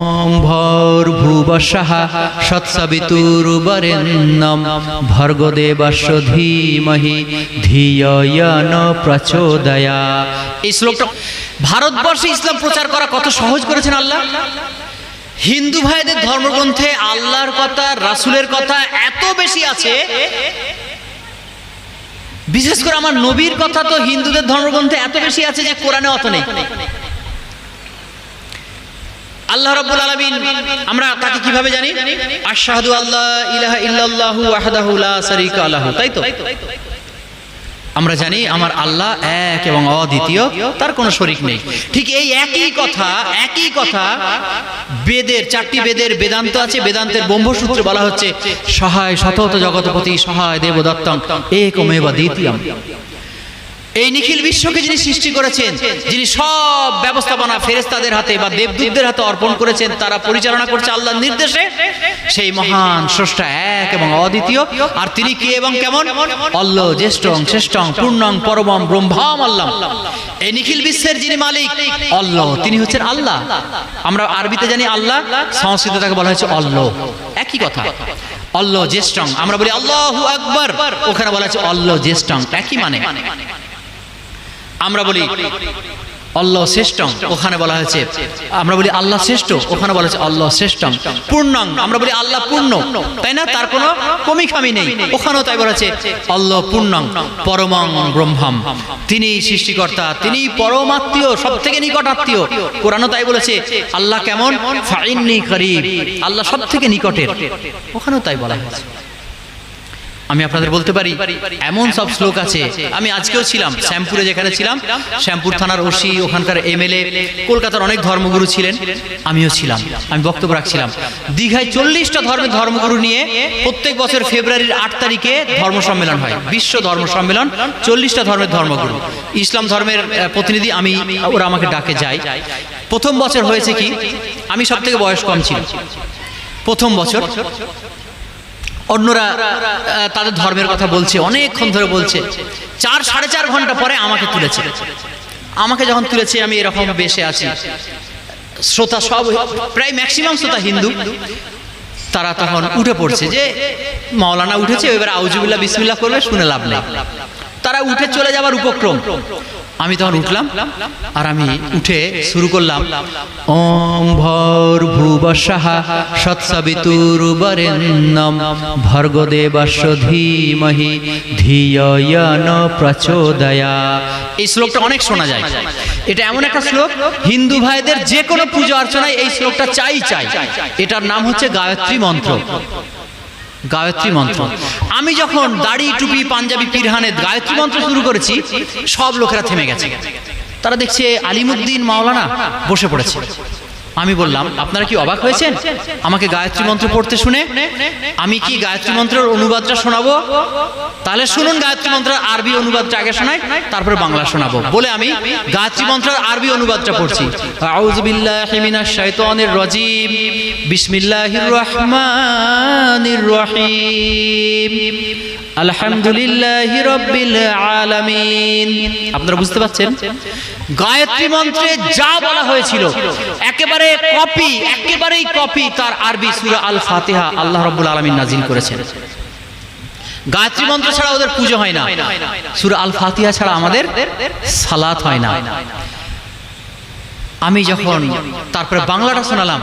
ভর্ভুবশः সৎসবিতুর্বরেণ্যं ভর্গদেবস্য ধীমহি ধিয় প্রচোদয়া। এই শ্লোকটা ভারতবর্ষে ইসলাম প্রচার করা কত সহজ করেছেন আল্লাহ? হিন্দু ভাইদের ধর্মগ্রন্থে আল্লাহর কথা, রাসুলের কথা এত বেশি আছে। বিশেষ করে আমার নবীর কথা তো হিন্দুদের ধর্মগ্রন্থে এত বেশি আছে যে কোরআনে অত নেই। আল্লাহ রাব্বুল আলামিন, আমরা তাকে কীভাবে জানি? আশহাদু আল্লাহ ইলাহা ইল্লাল্লাহু ওয়াহদাহু লা শারীকা লাহু, তাই তো? আমরা জানি আমার আল্লাহ এক এবং অদ্বিতীয়, তার কোনো শরিক নেই। ঠিক এই একই কথা একই কথা বেদের, চারটি বেদের বেদান্ত আছে, বেদান্তের ব্রহ্মসূত্রে বলা হচ্ছে সহায় শতত জগতপতি সহায় দেবদত্তং একমেব দ্বিতীয়ম। এই নিখিল বিশ্বকে যিনি সৃষ্টি করেছেন, যিনি সব ব্যবস্থাপনা ফেরেস্তাদের হাতে বা দেবদূতদের হাতে অর্পণ করেছেন, তারা পরিচালনা করছে আল্লাহর নির্দেশে। সেই মহান স্রষ্টা এক এবং অদ্বিতীয়। আর তিনি কে এবং কেমন? অল্ল, জ্যেষ্ঠং, শ্রেষ্ঠং, পূর্ণং, পরমম, ব্রহ্মাম আল্লাহ এই নিখিল বিশ্বের যিনি মালিক, অল্ল, তিনি হচ্ছেন আল্লাহ। আমরা আরবিতে জানি আল্লাহ, সংস্কৃত তাকে বলা হয়েছে অল্ল। একই কথা। অল্ল, জ্যেষ্ঠং, আমরা বলি আল্লাহু আকবার। ওখানে বলা হচ্ছে অল্ল, জ্যেষ্ঠং, একই মানে। আমরা বলি আল্লাহ শ্রেষ্ঠম, ওখানে বলা হয়েছে। আমরা বলি আল্লাহ শ্রেষ্ঠ, ওখানে বলা হয়েছে আল্লাহ শ্রেষ্ঠম। পূর্ণাং আমরা বলি আল্লাহ পূর্ণ। তাই না? তার কোনো কমি খামি নেই। ওখানেও তাই বলা হয়েছে, আল্লাহ পূর্ণাং পরমাং ব্রহ্মাম। তিনি সৃষ্টিকর্তা তিনি পরমাত্মীয় সব থেকে নিকট আত্মীয়। কোরআনও তাই বলেছে, আল্লাহ কেমন? ফাইন্নি করিব। আল্লাহ সব থেকে নিকটের। ওখানেও তাই বলা হয়েছে। আমি আপনাদের বলতে পারি এমন সব শ্লোক আছে আমি আজকেও ছিলাম শ্যামপুরে যেখানে ছিলাম শ্যামপুর থানার ওসি ওখানকার এমএলএ কলকাতার অনেক ধর্মগুরু ছিলেন আমিও ছিলাম আমি বক্তব্য রাখছিলাম। দীঘায় চল্লিশটা ধর্মের ধর্মগুরু নিয়ে প্রত্যেক বছর ফেব্রুয়ারির আট তারিখে ধর্ম সম্মেলন হয় বিশ্ব ধর্ম সম্মেলন চল্লিশটা ধর্মের ধর্মগুরু। ইসলাম ধর্মের প্রতিনিধি আমি ওরা আমাকে ডাকে যাই প্রথম বছর হয়েছে কি আমি সব থেকে বয়স কম ছিল প্রথম বছর অন্যরা তাদের ধর্মের কথা বলছে, অনেকক্ষণ ধরে বলছে। চার, সাড়ে চার ঘণ্টা পরে আমাকে তুলেছে। আমাকে যখন তুলেছে, আমি এরকম বেশে আছি। শ্রোতা সব প্রায় ম্যাক্সিমাম শ্রোতা হিন্দু। তারা তখন উঠে পড়ছে যে, মাওলানা উঠেছে, এবার আউজুবিল্লা বিসমিল্লা করবে, শুনে লাভ নেই। তারা উঠে চলে যাবার উপক্রম। আমি তখন উঠলাম আর আমি উঠে শুরু করলাম, ওম ভর ভুবস্বাহ সৎসবিতুর্বরেণ্যম ভর্গদেবস্য ধীমহি ধিয় ন প্রচোদয়া। এই শ্লোকটা অনেক শোনা যায়। এটা এমন একটা শ্লোক, হিন্দু ভাইদের যে কোনো পুজো অর্চনায় এই শ্লোকটা চাই চাই। এটার নাম হচ্ছে গায়ত্রী মন্ত্র। গায়ত্রী মন্ত্র। আমি যখন দাড়ি, টুপি, পাঞ্জাবি পিরহানে গায়ত্রী মন্ত্র শুরু করেছি, সব লোকেরা থেমে গেছে। তারা দেখছে আলিমুদ্দিন মাওলানা বসে পড়েছে। আমি বললাম, আপনারা কি অবাক হয়েছেন? আমাকে গায়ত্রী মন্ত্র পড়তে শুনে? আমি কি গায়ত্রী মন্ত্রের অনুবাদটা শোনাবো? তাহলে শুনুন গায়ত্রী মন্ত্রের আরবি অনুবাদটা আগে শোনাই, তারপরে বাংলা শোনাবো। বলে আমি গায়ত্রী মন্ত্রের আরবি অনুবাদটা পড়ছি। রাজিম, বিসমিল্লাহির রহমানির রহিম আলহামদুলিল্লাহি রাব্বিল আলামিন। আপনারা বুঝতে পারছেন? গায়ত্রী মন্ত্রে যা বলা হয়েছিল, একেবারে কপি একেবারেই কপি তার আরবি সূরা আল ফাতিহা আল্লাহ রাব্বুল আলামিন নাজিল করেছেন। গায়ত্রী মন্ত্র ছাড়া ওদের পুজো হয় না। সূরা আল ফাতিহা ছাড়া আমাদের সালাত হয় না। আমি যখন তারপরে বাংলাটা শোনালাম,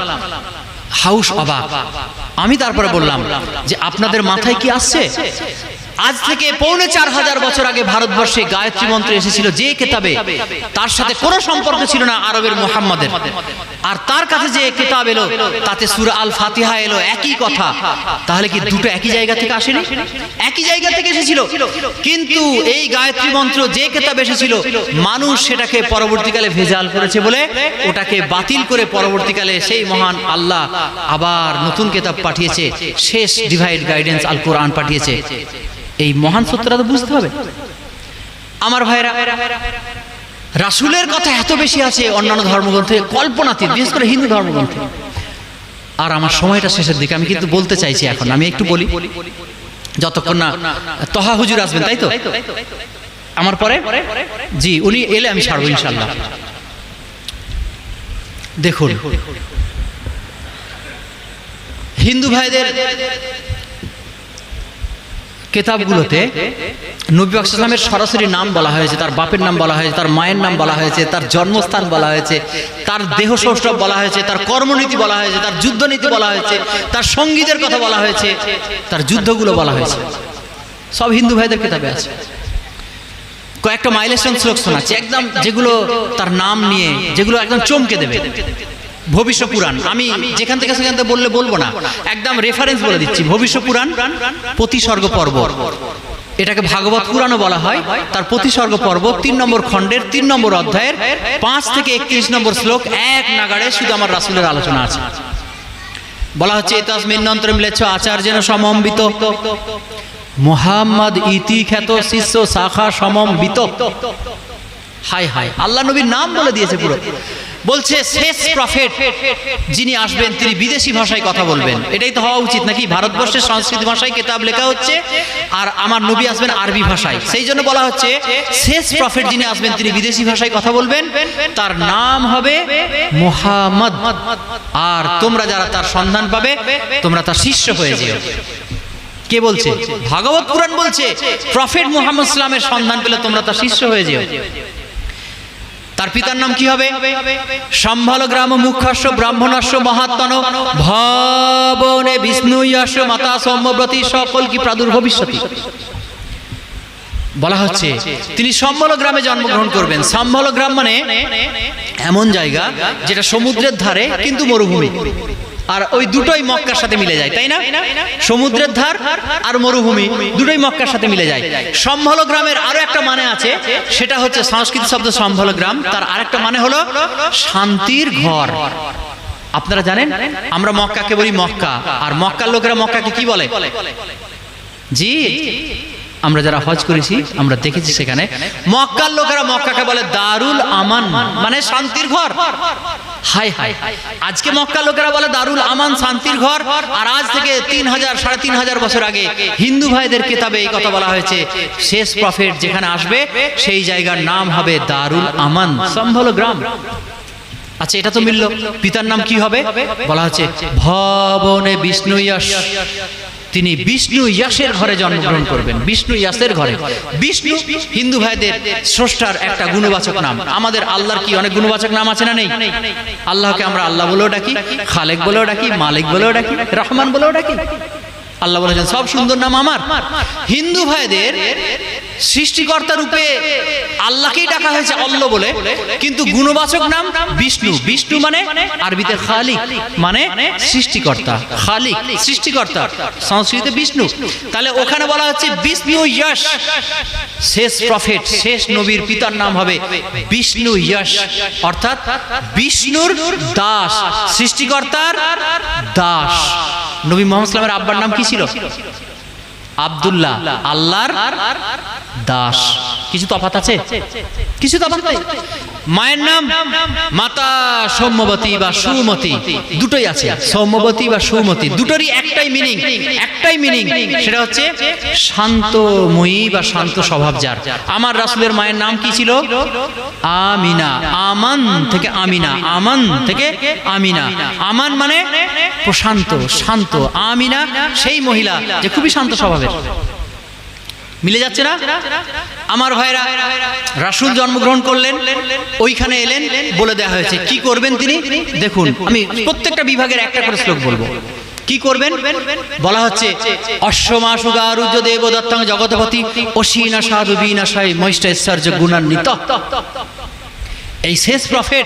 হাউস অবাক। আমি তারপরে বললাম যে আপনাদের মাথায় কি আসছে? আজ থেকে পৌনে চার হাজার বছর আগে ভারতবর্ষে গায়ত্রী মন্ত্র এসেছিল যে কেতাবে, তার সাথে কোনো সম্পর্ক ছিল না আরবের মোহাম্মদের। আর তার কাছে যে কেতাব এলো, তাতে সুর আল ফাতিহা এলো, একই কথা। তাহলে কি দুটো একই জায়গা থেকে আসেনি? একই জায়গা থেকে এসেছিল। কিন্তু এই গায়ত্রী মন্ত্র যে কেতাব এসেছিল, মানুষ সেটাকে পরবর্তীকালে ভেজাল করেছে বলে ওটাকে বাতিল করে পরবর্তীকালে সেই মহান আল্লাহ আবার নতুন কেতাব পাঠিয়েছে, শেষ ডিভাইড গাইডেন্স আল কোরআন পাঠিয়েছে। এই মহান সত্যটা তো বুঝতে হবে। আমার ভাইরা রাসুলের কথা এত বেশি আছে অন্যান্য ধর্মগ্রন্থে কল্পনাতীত বিশেষ করে হিন্দু ধর্মগ্রন্থে। আর আমার সময়টা শেষের দিকে, আমি কিন্তু বলতে চাইছি এখন, আমি একটু বলি। যতক্ষণ না তহা হুজুর আসবেন, তাই তো? আমার পরে? জি, উনি এলে আমি ছাড়বো ইনশাল্লাহ দেখুন, হিন্দু ভাইদের কেতাবগুলোতে নবী ইসলামের সরাসরি নাম বলা হয়েছে, তার বাপের নাম বলা হয়েছে, তার মায়ের নাম বলা হয়েছে, তার জন্মস্থান বলা হয়েছে, তার দেহ সৌষ্ঠব বলা হয়েছে, তার কর্মনীতি বলা হয়েছে, তার যুদ্ধনীতি বলা হয়েছে, তার সঙ্গীতের কথা বলা হয়েছে, তার যুদ্ধগুলো বলা হয়েছে। সব হিন্দু ভাইদের কেতাবে আছে। কয়েকটা মাইলেশন শ্লোক শোনাচ্ছে। একদম যেগুলো তার নাম নিয়ে, যেগুলো একদম চমকে দেবে। ভবিষ্য পুরাণ। আমি যেখান থেকে সেখান থেকে বললে বলব না। একদম রেফারেন্স বলে দিচ্ছি। ভবিষ্য পুরাণ, প্রতিসর্গ পর্ব। এটাকে ভাগবত পুরাণও বলা হয়। তার প্রতিসর্গ পর্ব তিন নম্বর খণ্ডের তিন নম্বর অধ্যায়ের পাঁচ থেকে একত্রিশ নম্বর শ্লোক এক নাগাড়ে শুধু আমার রাসুলের আলোচনা আছে। বলা হচ্ছে তসমিন নন্ত্র মিলেছ আচার্যেন সমম্বিত। মোহাম্মদ ইতি খ্যাত শিষ্য শাখা সমম্বিত। হাই হাই আল্লাহ নবীর নাম বলে দিয়েছে পুরো। বলছে, শেষ প্রফেট যিনি আসবেন, তিনি বিদেশি ভাষায় কথা বলবেন। এটাই তো হওয়া উচিত নাকি? ভারতবর্ষের সংস্কৃত ভাষায় কেতাব লেখা হচ্ছে আর আমার নবী আসবেন আরবি ভাষায়। সেই জন্য বলা হচ্ছে, শেষ প্রফেট যিনি আসবেন, তিনি বিদেশি ভাষায় কথা বলবেন। তার নাম হবে মোহাম্মদ। আর তোমরা যারা তার সন্ধান পাবে, তোমরা তার শিষ্য হয়ে যেও। কে বলছে? ভাগবত পুরাণ বলছে, প্রফেট মুহাম্মদ ইসলামের সন্ধান পেলে তোমরা তার শিষ্য হয়ে যেও। তার পিতার নাম কি হবে? সম্ভাল গ্রাম মুখ্যাস্য ব্রাহ্মণাস্য মহাত্মন ভবনে বিষ্ণু ইয়াস্য মাতা সম্ভব্রতী সকল কি প্রাদুর্ভবিষ্যতি বলা হচ্ছে, তিনি সম্বল গ্রামে জন্মগ্রহণ করবেন। সম্বল গ্রাম মানে এমন জায়গা যেটা সমুদ্রের ধারে কিন্তু মরুভূমি। আর ওই দুটোই মক্কার সাথে মিলে যায়, তাই না? সমুদ্রের ধার আর মরুভূমি, দুটোই মক্কার সাথে মিলে যায়। সম্ভল গ্রামের আরও একটা মানে আছে, সেটা হচ্ছে সংস্কৃত শব্দ সম্ভল গ্রাম। তার আরেকটা মানে হলো শান্তির ঘর। আপনারা জানেন? আমরা মক্কাকে বলি মক্কা। আর মক্কার লোকেরা মক্কাকে কি বলে? জি, আমরা যারা হজ করেছি, আমরা দেখেছি সেখানে মক্কার লোকেরা মক্কাকে বলে দারুল আমান মানে শান্তির ঘর। হাই হাই আজকে মক্কা লোকেরা বলে, দারুল আমান শান্তির ঘর। আর আজ থেকে তিন হাজার, সাড়ে তিন হাজার বছর আগে হিন্দু ভাইদের কিতাবে এই কথা বলা হয়েছে, শেষ প্রফেট যেখানে আসবে, সেই জায়গার নাম হবে দারুল আমান। সম্ভল গ্রাম। আচ্ছা এটা তো মিলল। পিতার নাম কি হবে? বলা হচ্ছে, ভবনে বিষ্ণু তিনি বিষ্ণু ইয়াসের ঘরে জন্মগ্রহণ করবেন। বিষ্ণু ইয়াসের ঘরে। বিষ্ণু হিন্দু ভাইদের স্রষ্টার একটা গুণবাচক নাম। আমাদের আল্লাহর কি অনেক গুণবাচক নাম আছে না নেই? আল্লাহকে আমরা আল্লাহ বলেও ডাকি, খালেক বলেও ডাকি, মালিক বলেও ডাকি, রহমান বলেও ডাকি। আল্লাহ বলেছেন, সব সুন্দর নাম আমার। হিন্দু ভাইদের সৃষ্টিকর্তা রূপে আল্লাহকেই ডাকা হয়েছে অল্ল বলে, কিন্তু গুণবাচক নাম বিষ্ণু। বিষ্ণু মানে আরবিতে খালিক মানে সৃষ্টিকর্তা। খালিক, সৃষ্টিকর্তা। সংস্কৃতে বিষ্ণু। তাহলে ওখানে বলা হচ্ছে বিষ্ণু যশ। শেষ প্রফেট শেষ নবীর পিতার নাম হবে বিষ্ণু যশ। অর্থাৎ বিষ্ণুর দাস, সৃষ্টিকর্তার দাস। নবী মোহাম্মদ ইসলামের আব্বার নাম কি ছিল? আব্দুল্লাহ আল্লাহর দাস। কিছু তফাত আছে? কিছু তফাত মায়ের নাম মাতা সৌম্যবতী বা সুমতি, দুটোই আছে। সৌম্যবতী বা সুমতি, দুটোরই একটাই মিনিং একটাই মিনিং সেটা হচ্ছে শান্তময়ী বা শান্ত স্বভাব যার। আমার রাসুলের মায়ের নাম কি ছিল? আমিনা। আমান থেকে আমিনা, আমান থেকে আমিনা। আমান মানে প্রশান্ত, শান্ত। আমিনা সেই মহিলা যে খুবই শান্ত স্বভাবের। মিলে যাচ্ছে না? আমার ভাইরা রাসুল জন্মগ্রহণ করলেন, ওইখানে এলেন, বলে দেওয়া হয়েছে। কি করবেন তিনি? দেখুন, আমি প্রত্যেকটা বিভাগের একটা করে শ্লোক বলব। কি করবেন? বলা হচ্ছে অশ্বমাসুগারুজ দেব দত্তং জগতপতি অসীনা সাধু বিনাশাই মৈষ্ঠৈশ্বর্য গুণান্বিত। এই শেষ প্রফেট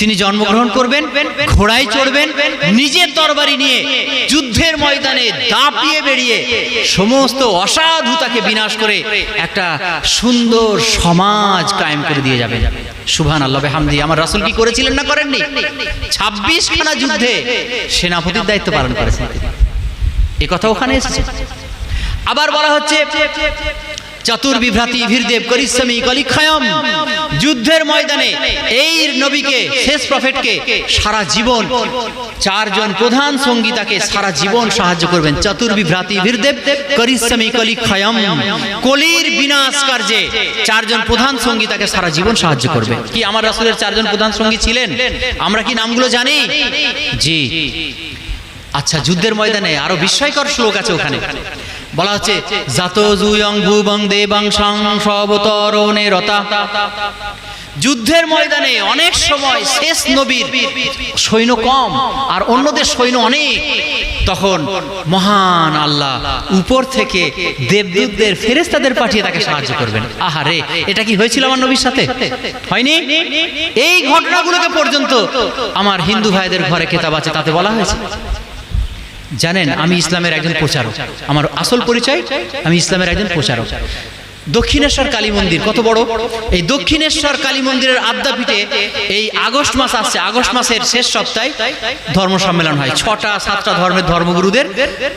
তিনি জন্মগ্রহণ করবেন, ঘোড়ায় চড়বেন, নিজের তরবারি নিয়ে যুদ্ধের ময়দানে দাপিয়ে বেরিয়ে সমস্ত অসাধুতাকে বিনাশ করে একটা সুন্দর সমাজ কায়েম করে দিয়ে যাবে। সুভান আল্লাহ হামদি আমার রাসুল কি করেছিলেন না করেননি? ছাব্বিশ খানা যুদ্ধে সেনাপতির দায়িত্ব পালন করেছেন এ কথা ওখানে এসেছে। আবার বলা হচ্ছে চতুর্বিভ্রাতি ভীরদেব করিশ্রমী কলিক্ষয়ম। যুদ্ধের ময়দানে এই নবীকে, শেষ প্রফেটকে সারা জীবন, চারজন প্রধান সঙ্গী তাকে সারা জীবন সাহায্য করবেন। চতুর্বিভ্রাতি ভীরদেব করিশ্রমী কলিক্ষয়ম। কলির বিনাশ কার্যে চারজন প্রধান সঙ্গী তাকে সারা জীবন সাহায্য করবে। কি আমার রাসুলের চারজন প্রধান সঙ্গী ছিলেন? আমরা কি নামগুলো জানি? জি। আচ্ছা যুদ্ধের ময়দানে আরও বিস্ময়কর শ্লোক আছে ওখানে। বলা হচ্ছে, জাত জুয়ং ভুবং দেবং সং রতা যুদ্ধের ময়দানে অনেক সময় শেষ নবীর সৈন্য কম আর অন্যদের সৈন্য অনেক। তখন মহান আল্লাহ উপর থেকে দেবদূতদের ফেরেস্তাদের পাঠিয়ে তাকে সাহায্য করবেন। আহারে এটা কি হয়েছিল আমার নবীর সাথে? হয়নি? এই ঘটনাগুলোকে পর্যন্ত আমার হিন্দু ভাইদের ঘরে কেতাব আছে, তাতে বলা হয়েছে। জানেন আমি ইসলামের একজন প্রচারক। আমার আসল পরিচয় আমি ইসলামের একজন প্রচারক। দক্ষিণেশ্বর কালী মন্দির, কত বড়? এই দক্ষিণেশ্বর কালী মন্দিরের আদ্যাপীঠে এই আগস্ট মাস আসছে। আগস্ট মাসের শেষ সপ্তাহে ধর্ম সম্মেলন হয়। ছটা, সাতটা ধর্মের ধর্মগুরুদের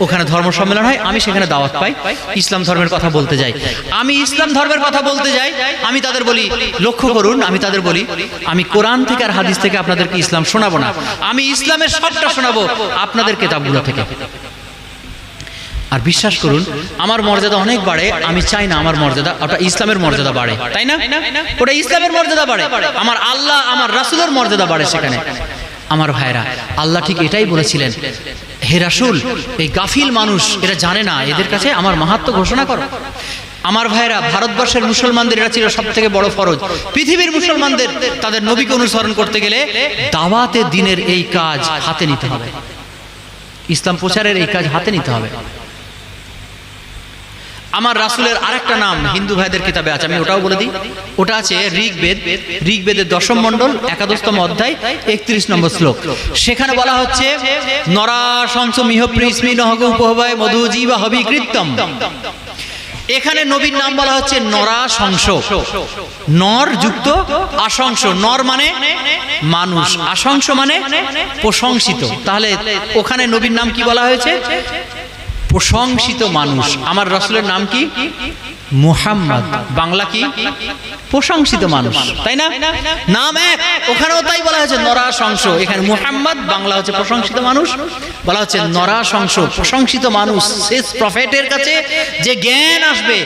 ওখানে ধর্ম সম্মেলন হয়। আমি সেখানে দাওয়াত পাই। ইসলাম ধর্মের কথা বলতে যাই। আমি ইসলাম ধর্মের কথা বলতে যাই। আমি তাদের বলি, লক্ষ্য করুন, আমি তাদের বলি, আমি কোরআন থেকে আর হাদিস থেকে আপনাদেরকে ইসলাম শোনাবো না। আমি ইসলামের সবটা শোনাবো আপনাদের কেতাবগুলো থেকে। আর বিশ্বাস করুন আমার মর্যাদা অনেক বাড়ে আমি চাই না আমার মর্যাদা ওটা ইসলামের মর্যাদা বাড়ে তাই না? ওটা ইসলামের মর্যাদা বাড়ে আমার আল্লাহ আমার রাসুলের মর্যাদা বাড়ে সেখানে। আমার ভাইরা আল্লাহ ঠিক এটাই বলেছিলেন হে রাসুল এই গাফিল মানুষ এরা জানে না এদের কাছে আমার মাহাত্ম ঘোষণা করো। আমার ভাইরা ভারতবর্ষের মুসলমানদের এটা ছিল সব থেকে বড় ফরজ। পৃথিবীর মুসলমানদের তাদের নবীকে অনুসরণ করতে গেলে দাওয়াতে দিনের এই কাজ হাতে নিতে হবে। ইসলাম প্রচারের এই কাজ হাতে নিতে হবে। আমার রাসুলের আরেকটা নাম হিন্দু ভাইদের কিতাবে আছে, আমি ওটাও বলে দিই। ওটা আছে ঋগ্বেদ, ঋগ্বেদের দশম মণ্ডল, একাদশতম অধ্যায়, একত্রিশ নম্বর শ্লোক। সেখানে বলা হচ্ছে নরা শংস মিহ প্রিসমি নহগ উপহবায় মধু জীবা হবি কৃত্তম। এখানে নবীর নাম বলা হচ্ছে নরা শংস নর যুক্ত আশংস নর মানে মানুষ। আশংস মানে প্রশংসিত। তাহলে ওখানে নবীর নাম কি বলা হয়েছে? প্রশংসিত মানুষ। আমার রসুলের নাম কি? মুহাম্মদ। বাংলা কি? প্রশংসিত মানুষ। তাই না? নাম এক। ওখানেও তাই বলা হয়েছে নরা শংস এখানে মুহাম্মদ, বাংলা হচ্ছে প্রশংসিত মানুষ। বলা হচ্ছে নরা শংস প্রশংসিত মানুষ। শেষ প্রফেটের কাছে যে জ্ঞান আসবে,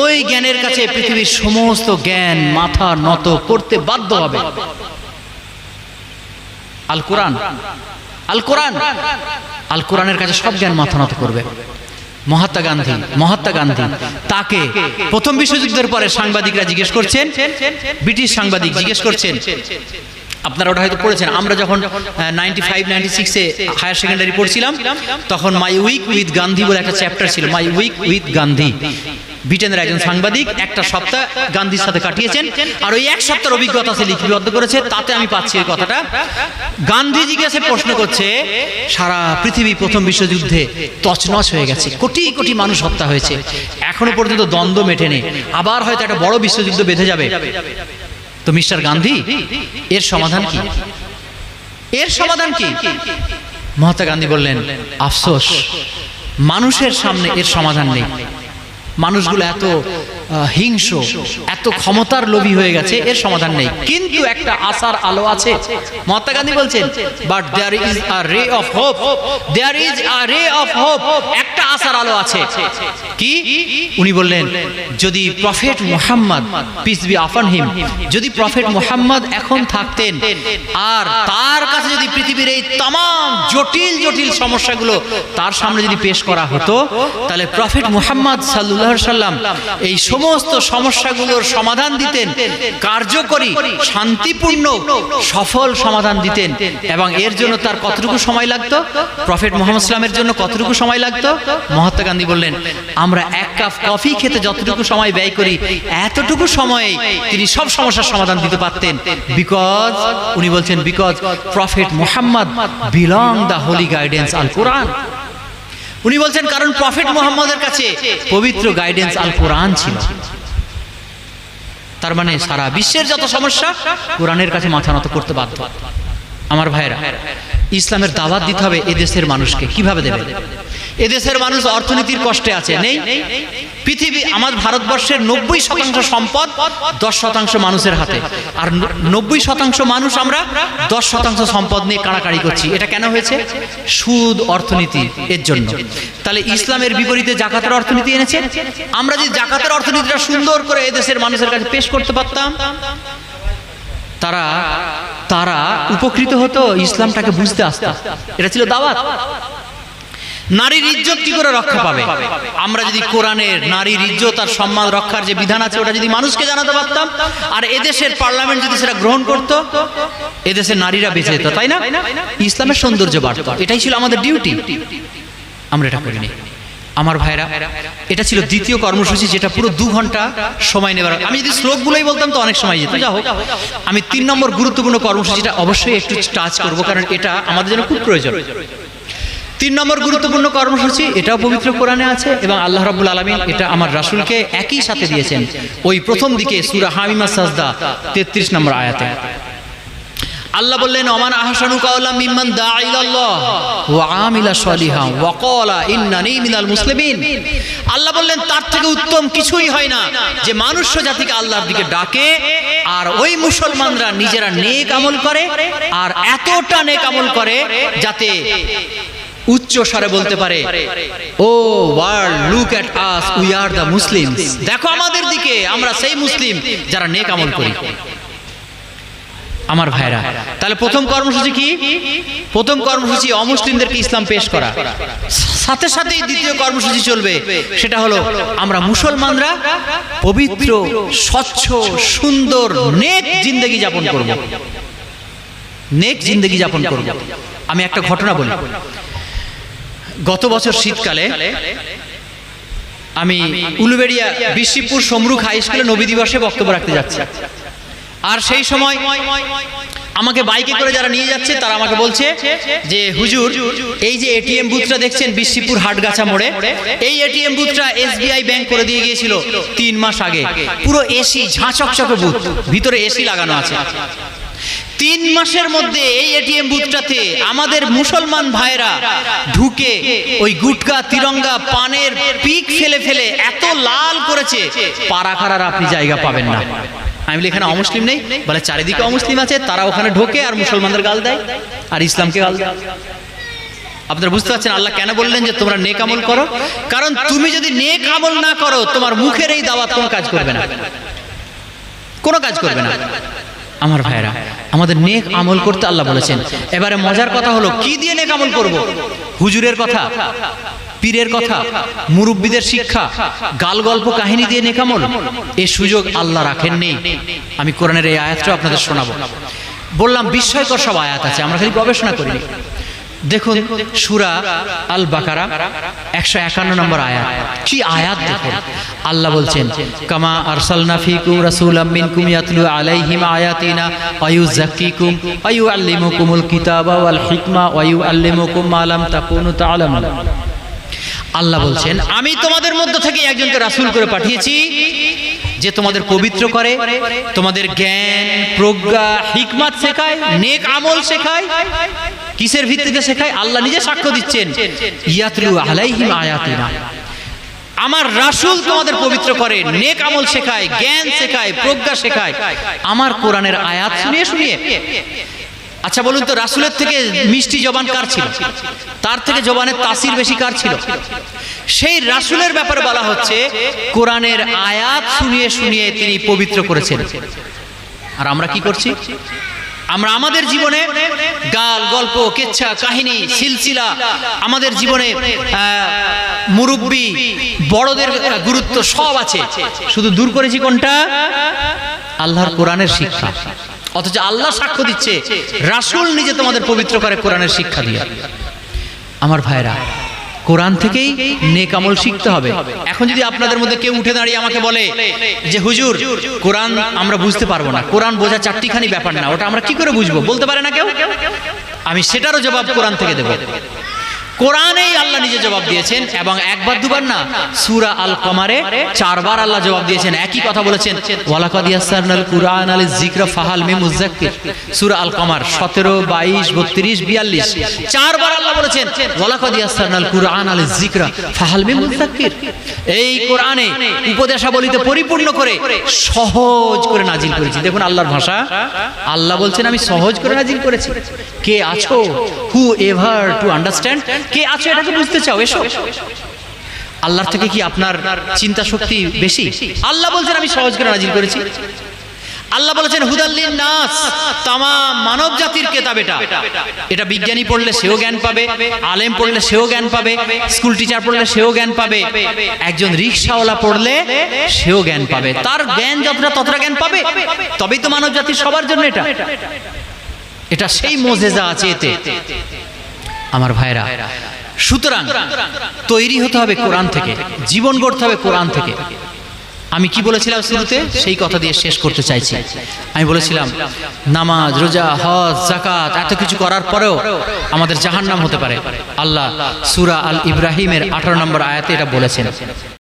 ওই জ্ঞানের কাছে পৃথিবীর সমস্ত জ্ঞান মাথা নত করতে বাধ্য হবে। আল কোরআন আল কোরআন আল কোরআনের কাছে সব জ্ঞান মাথা নত করবে। মহাত্মা গান্ধী মহাত্মা গান্ধী, তাকে প্রথম বিশ্বযুদ্ধের পরে সাংবাদিকরা জিজ্ঞেস করছেন, ব্রিটিশ সাংবাদিক জিজ্ঞেস করছেন, আপনারা ওটা হয়তো পড়েছেন, আমরা যখন নাইনটি ফাইভ নাইনটি সিক্সে হায়ার সেকেন্ডারি পড়ছিলাম, তখন মাই উইক উইথ গান্ধী বলে একটা চ্যাপ্টার ছিল মাই উইক উইথ গান্ধী ব্রিটেনের একজন সাংবাদিক একটা সপ্তাহ গান্ধীর সাথে কাটিয়েছেন আর ওই এক সপ্তাহের অভিজ্ঞতা সে লিপিবদ্ধ করেছে তাতে আমি পাচ্ছি এই কথাটা। গান্ধীজি কাছে প্রশ্ন করছে সারা পৃথিবী প্রথম বিশ্বযুদ্ধে তছনছ হয়ে গেছে কোটি কোটি মানুষ হত্যা হয়েছে। এখনও পর্যন্ত দ্বন্দ্ব মেটেনি আবার হয়তো একটা বড় বিশ্বযুদ্ধ বেঁধে যাবে। তো মিস্টার গান্ধী এর সমাধান কি? এর সমাধান কি? মহাত্মা গান্ধী বললেন আফসোস মানুষের সামনে এর সমাধান নেই। মানুষগুলো এত হিংস এত ক্ষমতার লোভী হয়ে গেছে এর সমাধান নেই। কিন্তু একটা আশার আলো আছে। মহাত্মা গান্ধী বলছেন but there is a ray of hope there is a ray of hope একটা আশার আলো আছে। কি? উনি বললেন, যদি prophet Muhammad peace be upon him যদি প্রফেট মুহাম্মদ এখন থাকতেন, আর তার কাছে যদি পৃথিবীর এই তাম জটিল জটিল সমস্যাগুলো তার সামনে যদি পেশ করা হতো, তাহলে প্রফেট মুহাম্মদ সাল্লাহ সাল্লাম এই সমস্ত সমস্যাগুলোর সমাধান দিতেন, কার্যকরী, শান্তিপূর্ণ, সফল সমাধান দিতেন। এবং এর জন্য তার কতটুকু সময় লাগতো? প্রফেট মোহাম্মদ ইসলামের জন্য কতটুকু সময় লাগতো? মহাত্মা গান্ধী বললেন, আমরা এক কাপ কফি খেতে যতটুকু সময় ব্যয় করি, এতটুকু সময়ে তিনি সব সমস্যার সমাধান দিতে পারতেন। বিকজ, উনি বলছেন, because prophet Mohammad belong the holy guidance Al Quran. উনি বলছেন, কারণ প্রফেট মোহাম্মদের কাছে পবিত্র গাইডেন্স আল কোরআন ছিল। তার মানে সারা বিশ্বের যত সমস্যা, কোরআনের কাছে মাথা নত করতে বাধ্য। আমার ভাইরা ইসলামের দাওয়াত দিতে হবে এদেশের মানুষকে। কীভাবে দেবে? এদেশের মানুষ অর্থনীতির কষ্টে আছে, নেই? পৃথিবী আমার ভারতবর্ষের নব্বই শতাংশ সম্পদ দশ শতাংশ মানুষের হাতে। আর নব্বই শতাংশ মানুষ আমরা দশ শতাংশ সম্পদ নিয়ে কাড়াকাড়ি করছি। এটা কেন হয়েছে? সুদ অর্থনীতি এর জন্য। তাহলে ইসলামের বিপরীতে জাকাতের অর্থনীতি এনেছে? আমরা যদি জাকাতের অর্থনীতিটা সুন্দর করে এদেশের মানুষের কাছে পেশ করতে পারতাম, তারা তারা উপকৃত হতো ইসলামটাকে বুঝতে আসতো। এটা ছিল দাওয়াত। নারীর ইজ্জত কি করে রক্ষা পাবে? আমরা যদি কোরআনের নারীর ইজ্জত আর সম্মান রক্ষার যে বিধান আছে, ওটা যদি মানুষকে জানাতে পারতাম, আর এদেশের পার্লামেন্ট যদি সেটা গ্রহণ করত, এদেশের নারীরা বেঁচে যেত, তাই না? ইসলামের সৌন্দর্য বাড়ত। এটাই ছিল আমাদের ডিউটি আমরা এটা করিনি। আমার ভাইরা, এটা ছিল দ্বিতীয় কর্মসূচি যেটা পুরো দু ঘণ্টা সময় নেবার। আমি যদি শ্লোকগুলোই বলতাম তো অনেক সময় যেত। যা হোক, আমি তিন নম্বর গুরুত্বপূর্ণ কর্মসূচিটা অবশ্যই একটু টাচ করব, কারণ এটা আমাদের জন্য খুব প্রয়োজন। তিন নম্বর গুরুত্বপূর্ণ কর্মসূচি, এটাও পবিত্র কোরআনে আছে, এবং আল্লাহ রাব্বুল আলমিন এটা আমার রাসূলকে একই সাথে দিয়েছেন। ওই প্রথম দিকে সুরা হামিমা সাজদা, তেত্রিশ নম্বর আয়াতে। আল্লাহ বললেন অমান আহসানু কাওলা মিম্মান দাআ ইলাল্লাহ ওয়া আমিলা সলিহা ওয়া ক্বালা, ইন্নানি মিনাল মুসলিমিন। আল্লাহ বললেন, তার থেকে উত্তম কিছুই হয় না যে মানুষ জাতিকে আল্লাহর দিকে ডাকে আর ওই মুসলমানরা নিজেরা নেক আমল করে আর এতটা নেক আমল করে যাতে উচ্চ স্বরে বলতে পারে, O world, look at us, we are the Muslim দেখো আমাদের দিকে, আমরা সেই মুসলিম যারা নেক আমল করি। আমার ভাইরা, তাহলে প্রথম কর্মসূচি কি? প্রথম কর্মসূচি অমুসলিমদেরকে ইসলাম পেশ করা। সাথে সাথেই দ্বিতীয় কর্মসূচি চলবে, সেটা হলো আমরা মুসলমানরা পবিত্র, স্বচ্ছ, সুন্দর, নেক জিন্দগি যাপন করব। নেক জিন্দগি যাপন করব। আমি একটা ঘটনা বলি। গত বছর শীতকালে আমি উলুবেড়িয়া বিশিপুর সমরুখ হাই স্কুলে নবী দিবসে বক্তব্য রাখতে যাচ্ছি। আর সেই সময় আমাকে বাইকে করে যারা নিয়ে যাচ্ছে, তারা আমাকে বলছে যে, হুজুর, এই যে এটিএম বুথটা দেখছেন বিশিপুর হাটগাছা মোড়ে, এই এটিএম বুথটা এসবিআই ব্যাংক করে দিয়ে গিয়েছিল তিন মাস আগে। পুরো এসি ঝাঁচকচকে বুথ, ভিতরে এসি লাগানো আছে। তিন মাসের মধ্যে এই এটিএম বুথটাতে আমাদের মুসলমান ভাইরা ঢুকে ওই গুটকা, তিরঙ্গা, পানের পিক ফেলে ফেলে এত লাল করেছে। পাড়া খাড়ার আপনি জায়গা পাবেন না। আমি বলি, এখানে অমুসলিম নেই? বলে, চারিদিকে অমুসলিম আছে, তারা ওখানে ঢোকে আর মুসলমানদের গাল দেয়, আর ইসলামকে গাল দেয়। আপনারা বুঝতে পারছেন আল্লাহ কেন বললেন যে তোমরা নেক আমল করো? কারণ তুমি যদি নেক আমল না করো, তোমার মুখের এই দাওয়াত কোনো কাজ করবে না। কোনো কাজ করবে না। আমার ভাইরা আমাদের নেক আমল করতে আল্লাহ বলেছেন। এবারে মজার কথা হলো, কি দিয়ে নেক আমল করব? হুজুরের কথা, পীরের কথা, মুরব্বীদের শিক্ষা, গাল গল্প কাহিনী দিয়ে নেকামল এ সুযোগ আল্লাহ রাখেননি। আমি কোরআনের এই আয়াতটা আপনাদের শোনাবো। বললাম, বিস্ময়কর সব আয়াত আছে, আমরা খালি গবেষণা করিনি। দেখুন সুরা আল বাকারা একশো একান্ন নম্বর আয়াত। কি আয়াত দেখুন? আল্লাহ বলছেন কামা আরসালনা ফিকুম রাসূলাম মিনকুম ইয়াতলু আলাইহিম আয়াতিনা ওয়া ইউযাক্কিকুম ওয়া ইউআল্লিমুকুমুল কিতাবা ওয়াল হিকমা ওয়া ইউআল্লিমুকুম মা লাম তাকুনু তা'লামুন। আল্লাহ বলছেন আমি তোমাদের মধ্য থেকে একজনকে রাসূল করে পাঠিয়েছি যে তোমাদের পবিত্র করে তোমাদের জ্ঞান প্রজ্ঞা হিকমাত শেখায় নেক আমল শেখায় কিসের ভিত্তিতে শেখায়? আল্লাহ নিজে সাক্ষ্য দিচ্ছেন। ইয়াতলু আলাইহিম আয়াতিনা। আমার রাসূল তোমাদের পবিত্র করে, নেক আমল শেখায়, জ্ঞান শেখায়, প্রজ্ঞা শেখায়। আমার কোরআনের আয়াত শুনিয়ে শুনিয়ে। আচ্ছা বলুন তো, রাসূলের থেকে মিষ্টি জবান কার ছিল? তার থেকে জবানের তাসির বেশি কার ছিল? সেই রাসূলের ব্যাপারে বলা হচ্ছে, কোরআনের আয়াত শুনিয়ে শুনিয়ে তিনি পবিত্র করেছেন। আর আমরা কি করছি? আমরা আমাদের জীবনে গাল গল্প, কেচ্ছা, কাহিনী, সিলসিলা, আমাদের জীবনে মুরব্বী, বড়দের গুরুত্ব সব আছে। শুধু দূর করেছি কোনটা? আল্লাহর কোরআনের শিক্ষা। অথচ আল্লাহ সাক্ষ্য দিচ্ছে, রাসূল নিজে তোমাদের পবিত্র করে কোরআনের শিক্ষা দিয়ে। আমার ভাইরা কোরআন থেকেই নেক আমল শিখতে হবে। এখন যদি আপনাদের মধ্যে কেউ উঠে দাঁড়িয়ে আমাকে বলে যে, হুজুর, কোরআন আমরা বুঝতে পারব না। কোরআন বোঝা চারটিখানি ব্যাপার না। ওটা আমরা কি করে বুঝব? বলতে পারে না কেউ? আমি সেটারও জবাব কোরআন থেকে দেবো। কোরআনেই আল্লাহ নিজে জবাব দিয়েছেন এবং একবার দুবার না, সুরা আল কমারে চারবার আল্লাহ জবাব দিয়েছেন। একই কথা বলেছেন কুরআন আল যিকরা ফাহাল মিন মুযাক্কির সূরা আল কমার 17 22 32 42 চারবার আল্লাহ বলেছেন, ওয়ালাকাদ ইয়াসসারনাল কুরআন আল যিকরা ফাহাল মুযাক্কির এই কোরআনে উপদেশাবলীতে পরিপূর্ণ করে সহজ করে নাজিল করেছি। দেখুন আল্লাহর ভাষা। আল্লাহ বলছেন, আমি সহজ করে নাজিল করেছি। কে আছো? হু এভার টু আন্ডারস্ট্যান্ড কে আছো এটাকে বুঝতে চাও? এসো। আল্লাহর থেকে কি আপনার চিন্তা শক্তি বেশি? আল্লাহ বলছেন, আমি সহজ করে নাজিল করেছি। আল্লাহ বলেছেন হুদাল্লিন নাস তামা মানব জাতির কেতাব এটা। এটা বিজ্ঞানী পড়লে সেও জ্ঞান পাবে, আলেম পড়লে সেও জ্ঞান পাবে, স্কুল টিচার পড়লে সেও জ্ঞান পাবে, একজন রিক্সাওয়ালা পড়লে সেও জ্ঞান পাবে। তার জ্ঞান যতটা ততটা জ্ঞান পাবে, তবেই তো মানব জাতির সবার জন্য এটা। এটা সেই মোজেজা আছে এতে। আমার ভাইরা সুতরাং তৈরি হতে হবে কোরআন থেকে, জীবন গড়তে হবে কোরআন থেকে। আমি কি বলেছিলাম শুরুতে? সেই কথা দিয়ে শেষ করতে চাইছি। আমি বলেছিলাম, নামাজ, রোজা, হজ জাকাত এত কিছু করার পরেও আমাদের জাহান্নাম হতে পারে। আল্লাহ সুরা আল ইব্রাহিমের আঠারো নম্বর আয়াতে এটা বলেছেন।